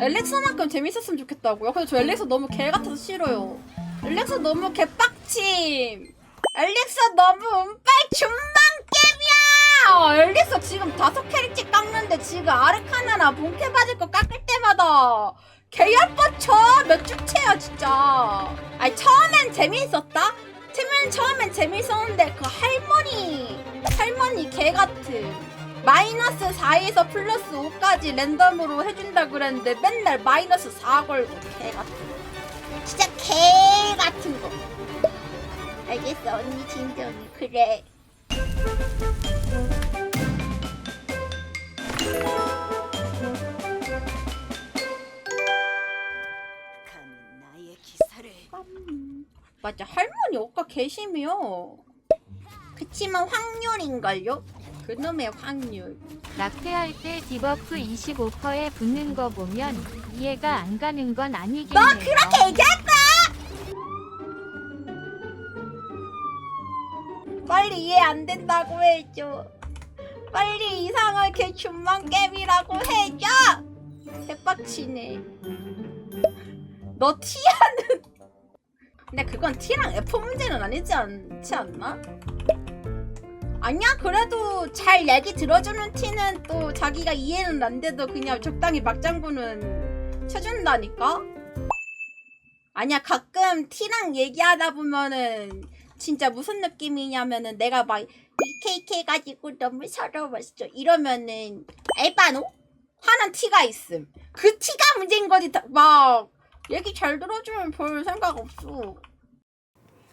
엘렉서만큼 재밌었으면 좋겠다고요? 근데 저 엘렉서 너무 개 같아서 싫어요. 엘렉서 너무 개빡침. 엘렉서 너무 운빨 준망겜이야! 엘렉서 지금 다섯 캐릭터 깎는데 지금 아르카나나 본캐 받을 거 깎을 때마다 개열뻗쳐! 몇 주째야 진짜. 아니 처음엔 재밌었다? 처음엔 처음엔 재밌었는데 그 할머니 할머니 개 같은. 마이너스 4에서 플러스 5까지 랜덤으로 해준다 그랬는데 맨날 마이너스 4 걸고 개 같은 거. 진짜 개 같은 거. 알겠어 언니 진정이 그래. 감히 나의 기사를 맞아 할머니 옷가 개심해요. 그치만 확률인걸요? 그놈의 확률. 낙태할 때 디버프 25%에 붙는 거 보면 이해가 안 가는 건 아니겠네요. 너 그렇게 얘기할 거야? 빨리 이해 안 된다고 해줘. 빨리 개 준만 게임이라고 해줘. 개빡치네. 너 티하는. 근데 그건 T랑 F 문제는 아니지 않지 않나? 아니야? 그래도 잘 얘기 들어주는 T는 또 자기가 이해는 안 돼도 그냥 적당히 막장구는 쳐준다니까? 아니야 가끔 T랑 얘기하다 보면은 진짜 무슨 느낌이냐면은 내가 막 이케이케 가지고 너무 서러웠어. 이러면은 에바노? 하는 T가 있음. 그 T가 문제인 거지. 다- 막 얘기 잘 들어주면 별 생각 없어. 오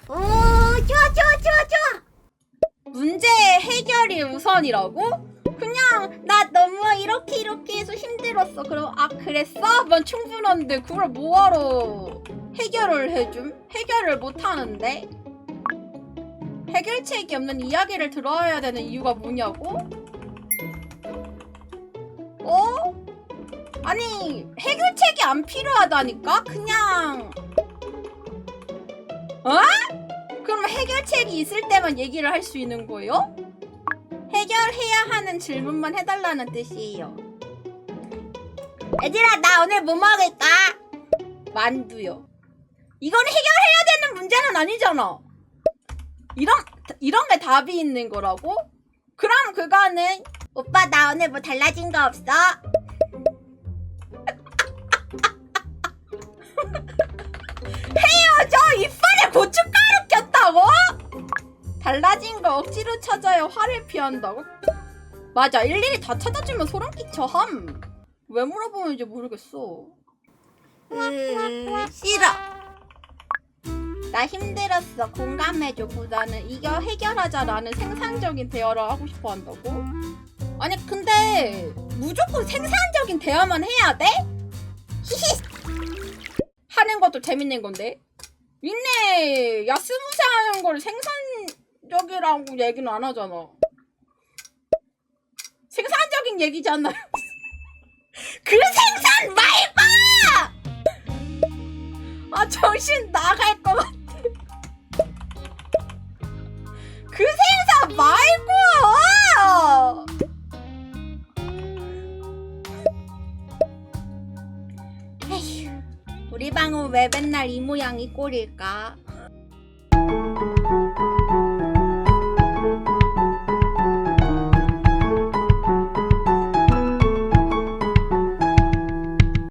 좋아 좋아 좋아 좋아. 문제 해결이 우선이라고? 그냥 나 너무 이렇게 이렇게 해서 힘들었어. 그럼 아 그랬어? 난 충분한데 그걸 뭐하러 해결을 해줌? 해결을 못 하는데 해결책이 없는 이야기를 들어야 되는 이유가 뭐냐고? 어? 아니 해결책이 안 필요하다니까? 그냥 어? 그럼 해결책이 있을 때만 얘기를 할 수 있는 거예요? 해결해야 하는 질문만 해달라는 뜻이에요. 얘들아, 나 오늘 뭐 먹을까? 만두요. 이건 해결해야 되는 문제는 아니잖아. 이런, 이런 게 답이 있는 거라고? 그럼 그거는, 오빠, 나 오늘 뭐 달라진 거 없어? 달라진 거 억지로 찾아야 화를 피한다고? 맞아 일일이 다 찾아주면 소름 끼쳐 함. 왜 물어보는지 모르겠어. 으, 싫어. 나 힘들었어. 공감해줘. 보다는 이겨 해결하자라는 생산적인 대화를 하고 싶어 한다고? 아니 근데 무조건 생산적인 대화만 해야 돼? 히히. 하는 것도 재밌는 건데. 있네. 야스무새 하는 걸 생산 적이라고 얘기는 안 하잖아. 생산적인 얘기잖아. 그 생산 말고! 아, 정신 나갈 것 같아. 그 생산 말고! 에휴, 우리 방은 왜 맨날 이 모양이 꼴일까?